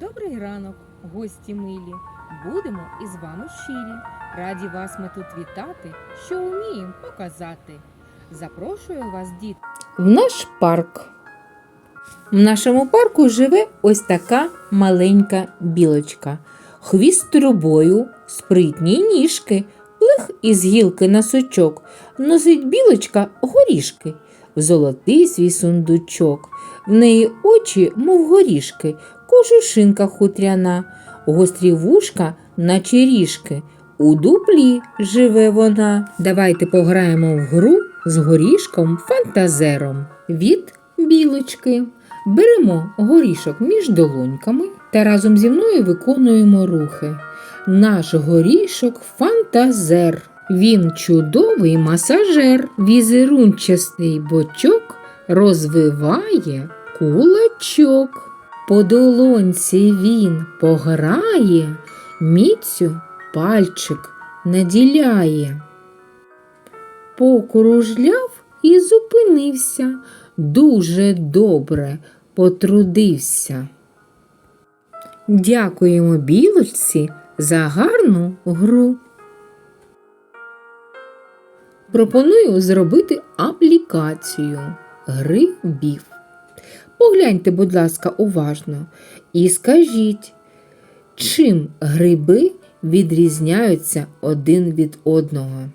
Добрий ранок, гості милі. Будемо із вами щирі. Раді вас ми тут вітати, що вміємо показати. Запрошую вас, діти, в наш парк. В нашому парку живе ось така маленька білочка. Хвіст трубою, спритні ніжки, плих із гілки на сучок. Носить білочка горішки, в золотий свій сундучок. В неї очі, мов горішки, кожушинка хутряна, гострі вушка, наче ріжки. У дуплі живе вона. Давайте пограємо в гру з горішком фантазером. Від білочки. Беремо горішок між долоньками та разом зі мною виконуємо рухи. Наш горішок фантазер. Він чудовий масажер, візерунчастий бочок розвиває кулачок. По долонці він пограє, міцю пальчик наділяє. Покружляв і зупинився, дуже добре потрудився. Дякуємо білочці за гарну гру. Пропоную зробити аплікацію грибів. Погляньте, будь ласка, уважно і скажіть, чим гриби відрізняються один від одного?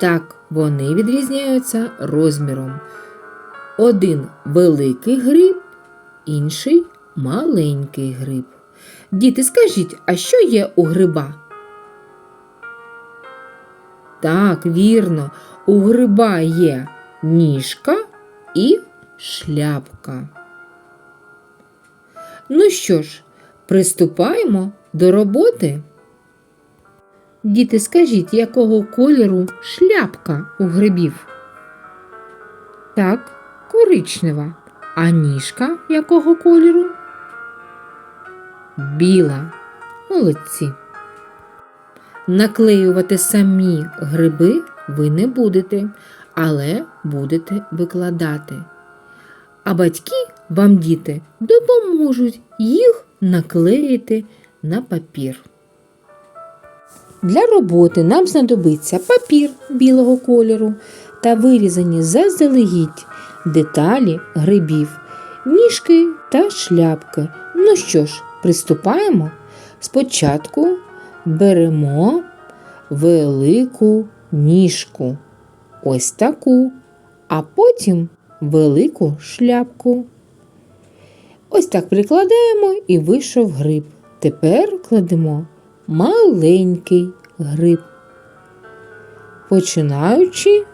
Так, вони відрізняються розміром. Один великий гриб, інший маленький гриб. Діти, скажіть, а що є у гриба? Так, вірно, у гриба є ніжка і шляпка. Ну що ж, приступаємо до роботи. Діти, скажіть, якого кольору шляпка у грибів? Так, коричнева. А ніжка якого кольору? Біла. Молодці. Наклеювати самі гриби ви не будете, але будете викладати. А батьки вам, діти, допоможуть їх наклеїти на папір. Для роботи нам знадобиться папір білого кольору та вирізані заздалегідь деталі грибів, ніжки та шляпки. Ну що ж, приступаємо. Спочатку беремо велику ніжку, ось таку, а потім велику шляпку. Ось так прикладаємо і вийшов гриб. Тепер кладемо маленький гриб. Починаючи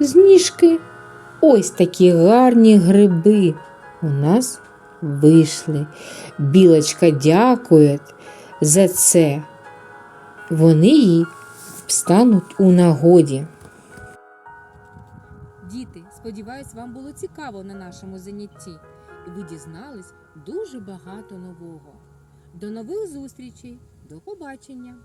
з ніжки, ось такі гарні гриби у нас вийшли. Білочка дякує за це. Вони їй стануть у нагоді. Сподіваюсь, вам було цікаво на нашому занятті, і ви дізнались дуже багато нового. До нових зустрічей, до побачення!